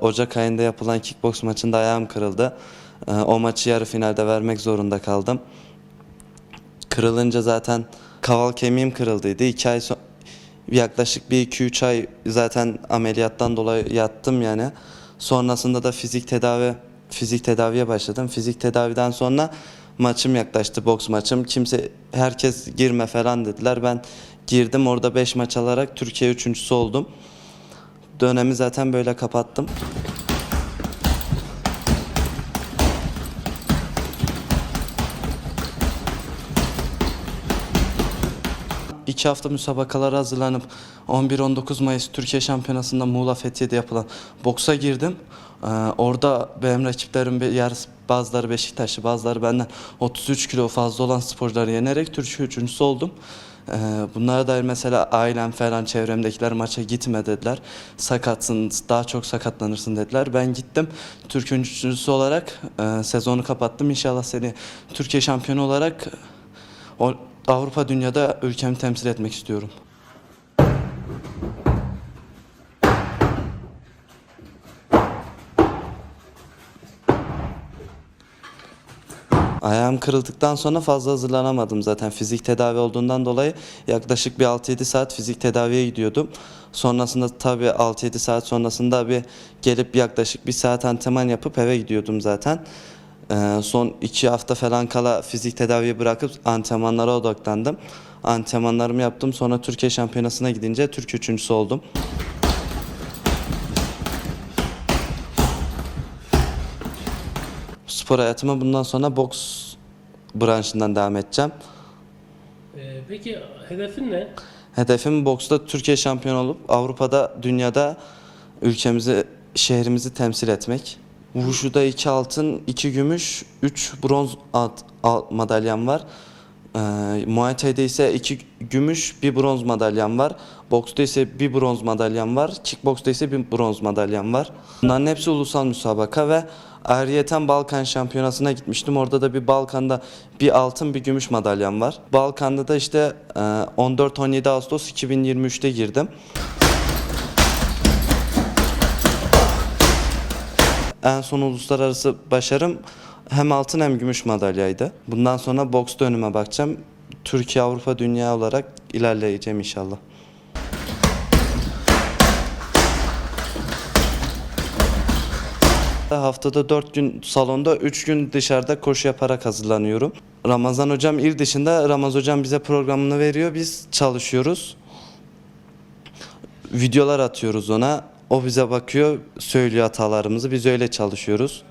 Ocak ayında yapılan kickbox maçında ayağım kırıldı. Ee, O maçı yarı finalde vermek zorunda kaldım. Kırılınca zaten kaval kemiğim kırıldıydı. 2 ay sonra yaklaşık bir 2-3 ay zaten ameliyattan dolayı yattım yani. Sonrasında da fizik tedavi fizik tedaviye başladım. Fizik tedaviden sonra maçım yaklaştı boks maçım. Kimse herkes girme falan dediler. Ben girdim orada 5 maç alarak Türkiye üçüncüsü oldum. Dönemi zaten böyle kapattım. İki hafta müsabakalara hazırlanıp 11-19 Mayıs Türkiye Şampiyonası'nda Muğla Fethiye'de yapılan boksa girdim. Ee, orada benim rakiplerim yer bazıları Beşiktaşlı bazıları benden 33 kilo fazla olan sporcuları yenerek Türkiye üçüncüsü oldum. Ee, bunlara dair mesela ailem falan çevremdekiler maça gitme dediler. Sakatsın daha çok sakatlanırsın dediler. Ben gittim. Türkiye üçüncüsü olarak e, sezonu kapattım. İnşallah seni Türkiye şampiyonu olarak Avrupa dünyada ülkemi temsil etmek istiyorum. Ayağım kırıldıktan sonra fazla hazırlanamadım zaten fizik tedavi olduğundan dolayı yaklaşık bir 6-7 saat fizik tedaviye gidiyordum. Sonrasında tabii 6-7 saat sonrasında bir gelip yaklaşık bir saat antrenman yapıp eve gidiyordum zaten. Ee, son 2 hafta falan kala fizik tedaviyi bırakıp antrenmanlara odaklandım. Antrenmanlarımı yaptım sonra Türkiye şampiyonasına gidince Türk üçüncüsü oldum. Spor hayatıma bundan sonra boks branşından devam edeceğim. Ee, peki hedefin ne? Hedefim boksta Türkiye şampiyonu olup Avrupa'da, dünyada ülkemizi, şehrimizi temsil etmek. Wushu'da 2 altın, 2 gümüş, 3 bronz alt, alt madalyam var. Ee, Muay Thai'de ise 2 gümüş, 1 bronz madalyam var. Boksta ise 1 bronz madalyam var. Kickboksta ise 1 bronz madalyam var. Bunların hepsi ulusal müsabaka ve ayrıyeten Balkan şampiyonasına gitmiştim. Orada da bir Balkan'da bir altın bir gümüş madalyam var. Balkan'da da işte e, 14-17 Ağustos 2023'te girdim. En son uluslararası başarım hem altın hem gümüş madalyaydı. Bundan sonra boksta önüme bakacağım. Türkiye, Avrupa, dünya olarak ilerleyeceğim inşallah. Haftada 4 gün salonda, 3 gün dışarıda koşu yaparak hazırlanıyorum. Ramazan hocam il dışında, Ramazan hocam bize programını veriyor, biz çalışıyoruz. Videolar atıyoruz ona, o bize bakıyor, söylüyor hatalarımızı, biz öyle çalışıyoruz.